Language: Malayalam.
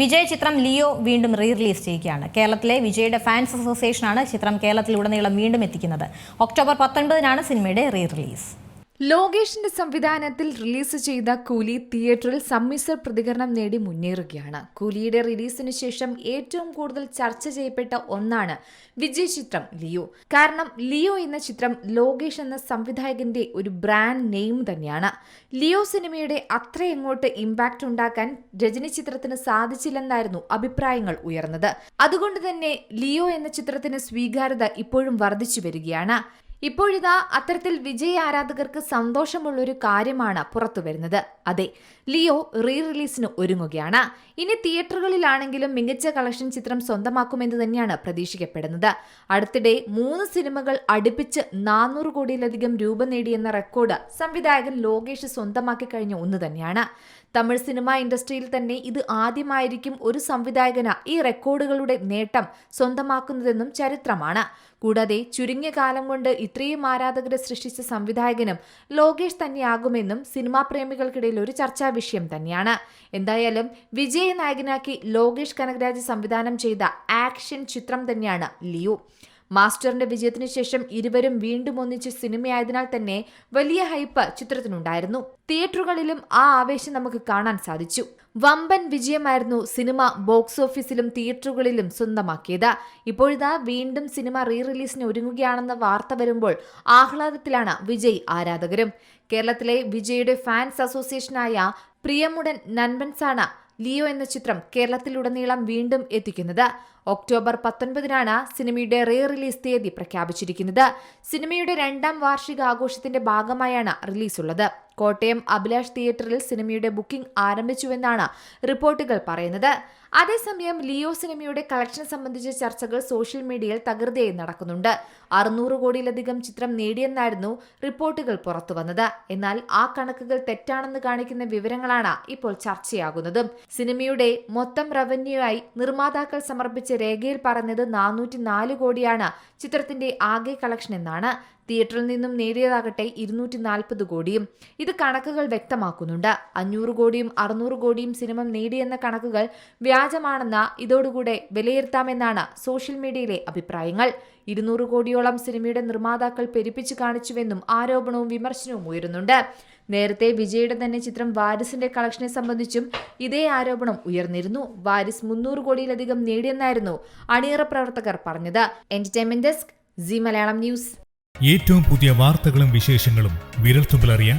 വിജയ് ചിത്രം ലിയോ വീണ്ടും റീ റിലീസ് ചെയ്യുകയാണ്. കേരളത്തിലെ വിജയുടെ ഫാൻസ് അസോസിയേഷനാണ് ചിത്രം കേരളത്തിലുടനീളം വീണ്ടും എത്തിക്കുന്നത്. ഒക്ടോബർ പത്തൊൻപതിനാണ് സിനിമയുടെ റീ റിലീസ് ലോകേഷിന്റെ സംവിധാനത്തിൽ റിലീസ് ചെയ്ത കൂലി തിയേറ്ററിൽ സമ്മിശ്ര പ്രതികരണം നേടി മുന്നേറുകയാണ്. കൂലിയുടെ റിലീസിന് ശേഷം ഏറ്റവും കൂടുതൽ ചർച്ച ചെയ്യപ്പെട്ട ഒന്നാണ് വിജയ് ചിത്രം ലിയോ. കാരണം ലിയോ എന്ന ചിത്രം ലോകേഷ് എന്ന സംവിധായകന്റെ ഒരു ബ്രാൻഡ് നെയിം തന്നെയാണ്. ലിയോ സിനിമയുടെ അത്രയങ്ങോട്ട് ഇമ്പാക്റ്റ് ഉണ്ടാക്കാൻ രജനി ചിത്രത്തിന് സാധിച്ചില്ലെന്നായിരുന്നു അഭിപ്രായങ്ങൾ ഉയർന്നത്. അതുകൊണ്ട് തന്നെ ലിയോ എന്ന ചിത്രത്തിന് സ്വീകാര്യത ഇപ്പോഴും വർദ്ധിച്ചു വരികയാണ്. ഇപ്പോഴിതാ അത്തരത്തിൽ വിജയ് ആരാധകർക്ക് സന്തോഷമുള്ളൊരു കാര്യമാണ് പുറത്തു വരുന്നത്. അതെ ലിയോ റീ റിലീസിന് ഒരുങ്ങുകയാണ്. ഇനി തിയേറ്ററുകളിലാണെങ്കിലും മികച്ച കളക്ഷൻ ചിത്രം സ്വന്തമാക്കുമെന്ന് തന്നെയാണ് പ്രതീക്ഷിക്കപ്പെടുന്നത്. അടുത്തിടെ മൂന്ന് സിനിമകൾ അടുപ്പിച്ച് നാനൂറ് കോടിയിലധികം രൂപ നേടിയെന്ന റെക്കോർഡ് സംവിധായകൻ ലോകേഷ് സ്വന്തമാക്കി കഴിഞ്ഞ ഒന്ന് തന്നെയാണ്. തമിഴ് സിനിമ ഇൻഡസ്ട്രിയിൽ തന്നെ ഇത് ആദ്യമായിരിക്കും ഒരു സംവിധായകന് ഈ റെക്കോർഡുകളുടെ നേട്ടം സ്വന്തമാക്കുന്നതെന്നും ചരിത്രമാണ്. കൂടാതെ ചുരുങ്ങിയ കാലം കൊണ്ട് ഇത്രയും ആരാധകരെ സൃഷ്ടിച്ച സംവിധായകനും ലോകേഷ് തന്നെയാകുമെന്നും സിനിമാ പ്രേമികൾക്കിടയിൽ ഒരു ചർച്ചാ വിഷയം തന്നെയാണ്. എന്തായാലും വിജയ നായകനാക്കി ലോകേഷ് കനകരാജ് സംവിധാനം ചെയ്ത ആക്ഷൻ ചിത്രം തന്നെയാണ് ലിയോ. മാസ്റ്ററിന്റെ വിജയത്തിന് ശേഷം ഇരുവരും വീണ്ടും ഒന്നിച്ച് സിനിമയായതിനാൽ തന്നെ വലിയ ഹൈപ്പ് ചിത്രത്തിനുണ്ടായിരുന്നു. തിയേറ്ററുകളിലും ആ ആവേശം നമുക്ക് കാണാൻ സാധിച്ചു. വമ്പൻ വിജയമായിരുന്നു സിനിമ ബോക്സ് ഓഫീസിലും തിയേറ്ററുകളിലും സ്വന്തമാക്കിയത്. ഇപ്പോഴിതാ വീണ്ടും സിനിമ റീ റിലീസിന് ഒരുങ്ങുകയാണെന്ന വാർത്ത വരുമ്പോൾ ആഹ്ലാദത്തിലാണ് വിജയ് ആരാധകരും. കേരളത്തിലെ വിജയുടെ ഫാൻസ് അസോസിയേഷനായ പ്രിയമുടൻ നൻപൻസാണ് ലിയോ എന്ന ചിത്രം കേരളത്തിലുടനീളം വീണ്ടും എത്തിക്കുന്നത് ഒക്ടോബർ പത്തൊൻപതിനാണ് സിനിമയുടെ റീ റിലീസ് തീയതി പ്രഖ്യാപിച്ചിരിക്കുന്നത്. സിനിമയുടെ രണ്ടാം വാർഷികാഘോഷത്തിന്റെ ഭാഗമായാണ് റിലീസുള്ളത്. കോട്ടയം അഭിലാഷ് തിയേറ്ററിൽ സിനിമയുടെ ബുക്കിംഗ് ആരംഭിച്ചുവെന്നാണ് റിപ്പോർട്ടുകൾ പറയുന്നത്. അതേസമയം ലിയോ സിനിമയുടെ കളക്ഷൻ സംബന്ധിച്ച ചർച്ചകൾ സോഷ്യൽ മീഡിയയിൽ തകൃതിയായി നടക്കുന്നുണ്ട്. അറുന്നൂറ് കോടിയിലധികം ചിത്രം നേടിയെന്നായിരുന്നു റിപ്പോർട്ടുകൾ പുറത്തുവന്നത്. എന്നാൽ ആ കണക്കുകൾ തെറ്റാണെന്ന് കാണിക്കുന്ന വിവരങ്ങളാണ് ഇപ്പോൾ ചർച്ചയാകുന്നതും. സിനിമയുടെ മൊത്തം റവന്യൂ ആയി നിർമ്മാതാക്കൾ സമർപ്പിച്ച രേഖയിൽ പറഞ്ഞത് നാനൂറ്റി കോടിയാണ് ചിത്രത്തിന്റെ ആകെ കളക്ഷൻ എന്നാണ്. തിയേറ്ററിൽ നിന്നും നേടിയതാകട്ടെ ഇരുന്നൂറ്റി നാൽപ്പത് കോടിയും. ഇത് കണക്കുകൾ വ്യക്തമാക്കുന്നുണ്ട്. അഞ്ഞൂറ് കോടിയും അറുന്നൂറ് കോടിയും സിനിമ നേടിയെന്ന കണക്കുകൾ വ്യാജമാണെന്ന ഇതോടുകൂടെ വിലയിരുത്താമെന്നാണ് സോഷ്യൽ മീഡിയയിലെ അഭിപ്രായങ്ങൾ. ഇരുന്നൂറ് കോടിയോളം സിനിമയുടെ നിർമ്മാതാക്കൾ പെരുപ്പിച്ചു കാണിച്ചുവെന്നും ആരോപണവും വിമർശനവും ഉയരുന്നുണ്ട്. നേരത്തെ വിജയുടെ തന്നെ ചിത്രം വാരിസിന്റെ കളക്ഷനെ സംബന്ധിച്ചും ഇതേ ആരോപണം ഉയർന്നിരുന്നു. വാരിസ് മുന്നൂറ് കോടിയിലധികം നേടിയെന്നായിരുന്നു അണിയറ പ്രവർത്തകർ പറഞ്ഞത്. Entertainment desk Zee Malayalam news ഏറ്റവും പുതിയ വാർത്തകളും വിശേഷങ്ങളും വിരൽത്തുമ്പിലറിയാൻ